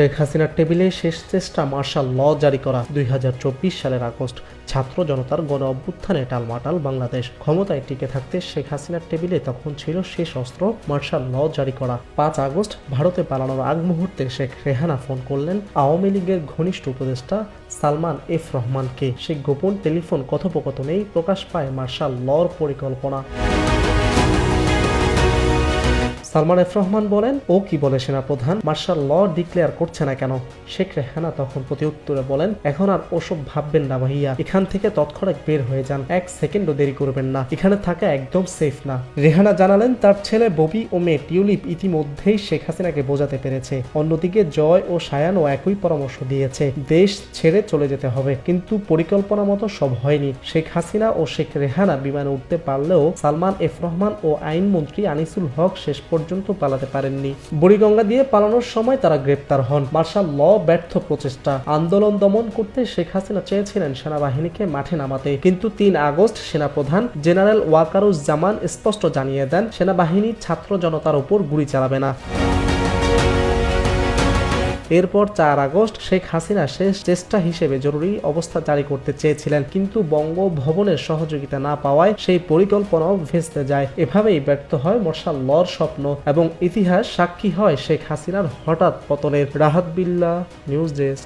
শেখ হাসিনার টেবিলে শেষ চেষ্টা মার্শাল ল জারি করা। দুই হাজার চব্বিশ সালের আগস্ট, ছাত্র জনতার গণ অভ্যুত্থানে টালমাটাল বাংলাদেশ। ক্ষমতায় টিকে থাকতে শেখ হাসিনার টেবিলে তখন ছিল শেষ অস্ত্র মার্শাল ল জারি করা। পাঁচ আগস্ট, ভারতে পালানোর আগ মুহূর্তে শেখ রেহানা ফোন করলেন আওয়ামী লীগের ঘনিষ্ঠ উপদেষ্টা সালমান এফ রহমানকে। সেই গোপন টেলিফোন কথোপকথনেই প্রকাশ পায় মার্শাল লর পরিকল্পনা। সালমান এফ রহমান বলেন, ও কি বলে সেনাপ্রধান? মার্শাল ল ডিক্লেয়ার করছে না কেন? শেখ রেহানা তখন প্রতি উত্তরে বলেন, এখন আর ওসব ভাববেন না ভাইয়া। এখান থেকে তৎক্ষণাৎ বের হয়ে যান। এক সেকেন্ডও দেরি করবেন না। এখানে থাকা একদম সেফ না। রেহানা জানালেন, তার ছেলে ববি ও মেয়ে টিউলিপ ইতিমধ্যেই শেখ হাসিনাকে বোঝাতে পেরেছে। অন্যদিকে জয় ও সায়ানও একই পরামর্শ দিয়েছে, দেশ ছেড়ে চলে যেতে হবে। কিন্তু পরিকল্পনা মতো সব হয়নি। শেখ হাসিনা ও শেখ রেহানা বিমানে উঠতে পারলেও সালমান এফ রহমান ও আইনমন্ত্রী আনিসুল হক শেষ পর্যন্ত পালাতে পারেননি। বুড়িগঙ্গা দিয়ে পালানোর সময় তারা গ্রেপ্তার হন। মার্শাল ল ব্যর্থ প্রচেষ্টা। আন্দোলন দমন করতে শেখ হাসিনা চেয়েছিলেন সেনাবাহিনীকে মাঠে নামাতে। কিন্তু তিন আগস্ট সেনাপ্রধান জেনারেল ওয়াকারুজ জামান স্পষ্ট জানিয়ে দেন, সেনাবাহিনী ছাত্র জনতার উপর গুলি চালাবে না। এরপর চার আগস্ট শেখ হাসিনা শেষ চেষ্টা হিসেবে জরুরি অবস্থা জারি করতে চেয়েছিলেন। কিন্তু বঙ্গভবনের সহযোগিতা না পাওয়ায় সেই পরিকল্পনাও ভেস্তে যায়। এভাবেই ব্যর্থ হয় মশাল লর স্বপ্ন এবং ইতিহাস সাক্ষী হয় শেখ হাসিনার হঠাৎ পতনের। রাহাত বিল্লা, নিউজ ডেস্ক।